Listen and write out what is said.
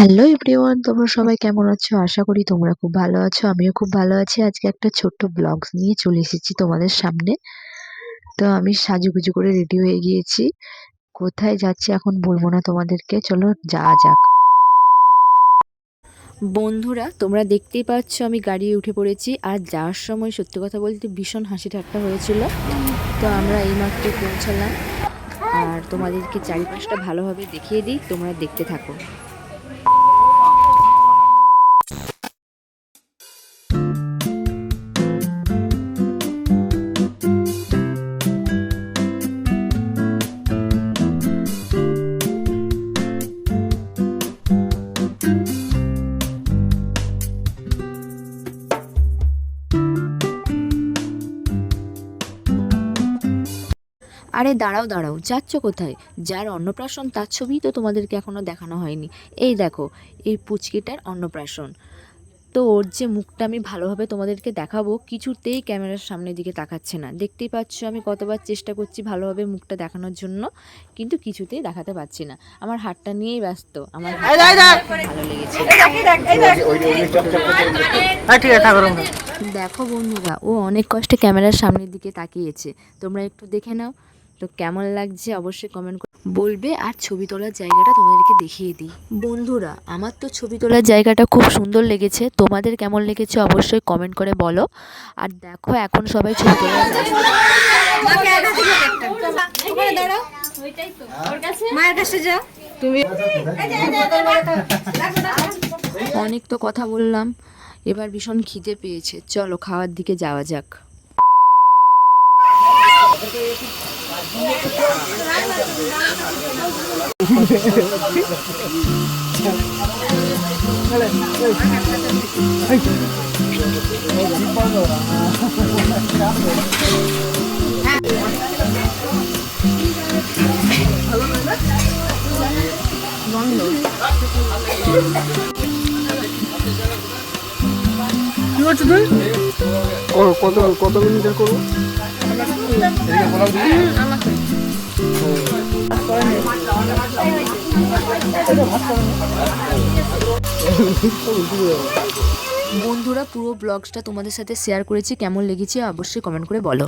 Hello everyone তোমরা সবাই কেমন আছো? আশা করি তোমরা খুব ভালো আছো, আমিও খুব ভালো আছি। আজকে একটা ছোট্ট ব্লগস নিয়ে চলে এসেছি তোমাদের সামনে। তো আমি সাজুগুজু করে রেডি হয়ে গিয়েছি। কোথায় যাচ্ছি এখন বলব না তোমাদেরকে, চলো যাওয়া যাক। বন্ধুরা, তোমরা দেখতেই পাচ্ছ আমি গাড়ি উঠে পড়েছি। আর যাওয়ার সময় সত্যি কথা বলতে ভীষণ হাসি ঠাট্টা হয়েছিল। তো আমরা এই এইমাত্র পৌঁছালাম। আর তোমাদেরকে চারিপাশটা ভালোভাবে দেখিয়ে দিই, তোমরা দেখতে থাকো। আরে দাঁড়াও দাঁড়াও যাচ্ছ কোথায়? যার অন্নপ্রাশন তার ছবিই তো তোমাদেরকে এখনও দেখানো হয়নি। এই দেখো এই পুচকিটার অন্নপ্রাশন। তো ওর যে মুখটা আমি ভালোভাবে তোমাদেরকে দেখাবো কিছুতেই ক্যামেরার সামনের দিকে তাকাচ্ছে না। দেখতেই পাচ্ছ আমি কতবার চেষ্টা করছি ভালোভাবে মুখটা দেখানোর জন্য কিন্তু কিছুতেই দেখাতে পারছি না। আমার হাতটা নিয়েই ব্যস্ত আমার ভালো লেগেছে। ঠিক আছে থাকো তোমরা। দেখো বন্ধুরা ও অনেক কষ্টে ক্যামেরার সামনের দিকে তাকিয়েছে। তোমরা একটু দেখে নাও। তো কেমন লাগছে অবশ্যই কমেন্ট বলবে। আর ছবি তোলার জায়গাটা তোমাদেরকে দেখিয়ে দিই। বন্ধুরা, আমার তো ছবি তোলার জায়গাটা খুব সুন্দর লেগেছে। তোমাদের কেমন লেগেছে অবশ্যই কমেন্ট করে বলো। আর দেখো, এখন সবাই ছবি তোলার অনেক তো কথা বললাম, এবার ভীষণ খিদে পেয়েছে। চলো, খাওয়ার দিকে যাওয়া যাক। কি কত কত মিনিটের করব? বন্ধুরা পুরো ব্লগসটা তোমাদের সাথে শেয়ার করেছি। কেমন লেগেছে অবশ্যই কমেন্ট করে বলো।